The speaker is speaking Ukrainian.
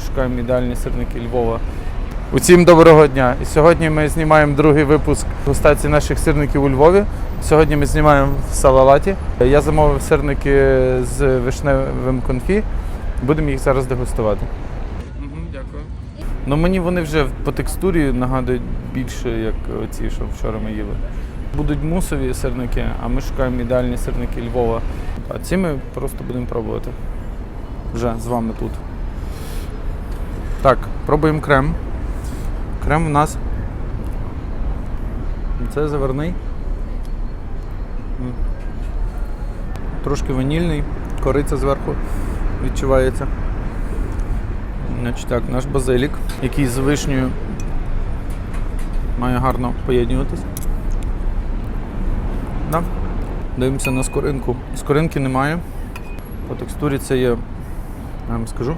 ми шукаємо ідеальні сирники Львова. Усім доброго дня! І сьогодні ми знімаємо другий випуск густації наших сирників у Львові. Сьогодні ми знімаємо в Салалаті. Я замовив сирники з вишневим конфі. Будемо їх зараз дегустувати. Дякую. Ну мені вони вже по текстурі нагадують більше, як ці, що вчора ми їли. Будуть мусові сирники, а ми шукаємо ідеальні сирники Львова. А ці ми просто будемо пробувати. Вже з вами тут. Так, пробуємо крем. Крем у нас. Це заварний. М. Трошки ванільний, кориця зверху відчувається. Значить так, наш базилік, який з вишнею має гарно поєднуватись. Да. Дивимося на скоринку. Скоринки немає. По текстурі це є, я вам скажу,